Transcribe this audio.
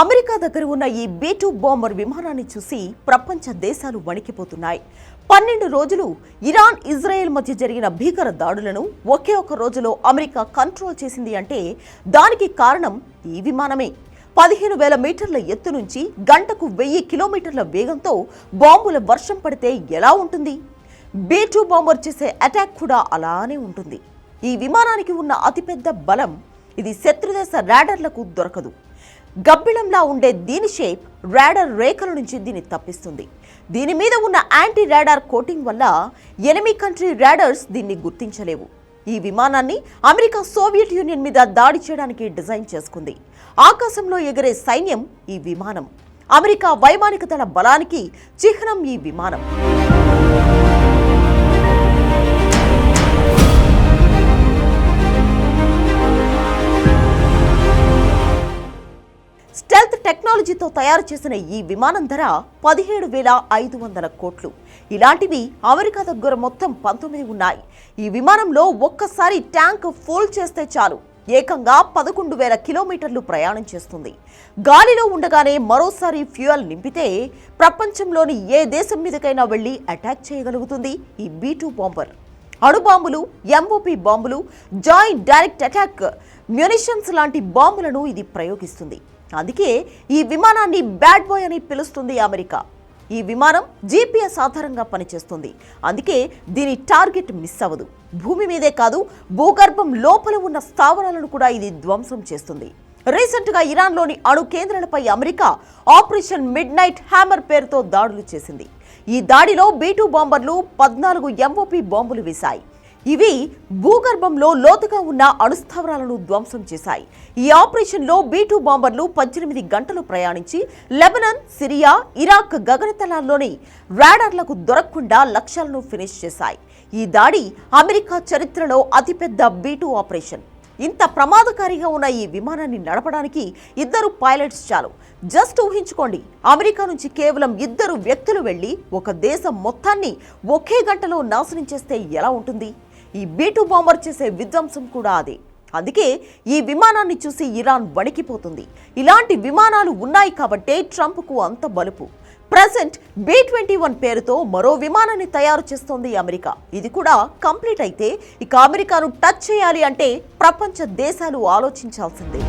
America దగ్గర ఉన్న ఈ బీ టూ బాంబర్ విమానాన్ని చూసి ప్రపంచ దేశాలు వణికిపోతున్నాయి. పన్నెండు రోజులు ఇరాన్ ఇజ్రాయెల్ మధ్య జరిగిన భీకర దాడులను ఒకే ఒక రోజులో అమెరికా కంట్రోల్ చేసింది అంటే దానికి కారణం ఈ విమానమే. పదిహేను వేల మీటర్ల ఎత్తు నుంచి గంటకు వెయ్యి కిలోమీటర్ల వేగంతో బాంబుల వర్షం పడితే ఎలా ఉంటుంది? బీ టూ బాంబర్ చేసే అటాక్ కూడా అలానే ఉంటుంది. ఈ విమానానికి ఉన్న అతిపెద్ద బలం ఇది శత్రుదేశ రాడర్లకు దొరకదు. గబ్బిళంలా ఉండే దీని షేప్ రాడర్ రేఖల నుంచి దీన్ని తప్పిస్తుంది. దీని మీద ఉన్న యాంటీ రాడార్ కోటింగ్ వల్ల ఎనిమి కంట్రీ రాడర్స్ దీన్ని గుర్తించలేవు. ఈ విమానాన్ని అమెరికా సోవియట్ యూనియన్ మీద దాడి చేయడానికి డిజైన్ చేసుకుంది. ఆకాశంలో ఎగిరే సైన్యం ఈ విమానం. అమెరికా వైమానిక దళ బలానికి చిహ్నం ఈ విమానం. టెక్నాలజీతో తయారు చేసిన ఈ విమానం ధర పదిహేడు వేల ఐదు వందల కోట్లు. ఇలాంటివి అమెరికా దగ్గర మొత్తం పంతొమ్మిది ఉన్నాయి. ఈ విమానంలో ఒక్కసారి ట్యాంక్ ఫుల్ చేస్తే చాలు. ఏకంగా పదకొండు వేల కిలోమీటర్లు ప్రయాణం చేస్తుంది. గాలిలో ఉండగానే మరోసారి ఫ్యూయల్ నింపితే ప్రపంచంలోని ఏ దేశం మీదకైనా వెళ్ళి అటాక్ చేయగలుగుతుంది ఈ బీ టూ బాంబర్. అణుబాంబులు ఎంఓపి బాంబులు జాయింట్ డైరెక్ట్ అటాక్ మ్యునిషన్స్ లాంటి బాంబులను ఇది ప్రయోగిస్తుంది. అందుకే ఈ విమానాన్ని బ్యాడ్ బాయ్ అని పిలుస్తుంది అమెరికా. ఈ విమానం జీపీఎస్ ఆధారంగా పనిచేస్తుంది. అందుకే దీని టార్గెట్ మిస్ అవ్వదు. భూమి మీదే కాదు భూగర్భం లోపల ఉన్న స్థావరాలను కూడా ఇది ధ్వంసం చేస్తుంది. రీసెంట్గా ఇరాన్లోని అణు కేంద్రాలపై America operation mid night hammer పేరుతో దాడులు చేసింది. ఈ దాడిలో బీటూ బాంబర్లు పద్నాలుగు ఎంఓపి బాంబులు వేశాయి. ఇవి భూగర్భంలో లోతుగా ఉన్న అణుస్థావరాలను ధ్వంసం చేశాయి. ఈ ఆపరేషన్లో బీటూ బాంబర్లు పద్దెనిమిది గంటలు ప్రయాణించి లెబనన్ సిరియా ఇరాక్ గగనతలాల్లోని రాడార్లకు దొరకకుండా లక్ష్యాలను ఫినిష్ చేశాయి. ఈ దాడి అమెరికా చరిత్రలో అతిపెద్ద బీటూ ఆపరేషన్. ఇంత ప్రమాదకారిగా ఉన్న ఈ విమానాన్ని నడపడానికి ఇద్దరు పైలట్స్ చాలు. జస్ట్ ఊహించుకోండి అమెరికా నుంచి కేవలం ఇద్దరు వ్యక్తులు వెళ్ళి ఒక దేశం మొత్తాన్ని ఒకే గంటలో నాశనం చేస్తే ఎలా ఉంటుంది? ఈ బీటూ బాంబర్ చేసే విధ్వంసం కూడా అదే. అందుకే ఈ విమానాన్ని చూసి ఇరాన్ వణికిపోతుంది. ఇలాంటి విమానాలు ఉన్నాయి కాబట్టే ట్రంప్కు అంత బలుపు. ప్రజెంట్ బి ట్వంటీ వన్ పేరుతో మరో విమానాన్ని తయారు చేస్తోంది అమెరికా. ఇది కూడా కంప్లీట్ అయితే ఇక అమెరికాను టచ్ చేయాలి అంటే ప్రపంచ దేశాలు ఆలోచించాల్సిందే.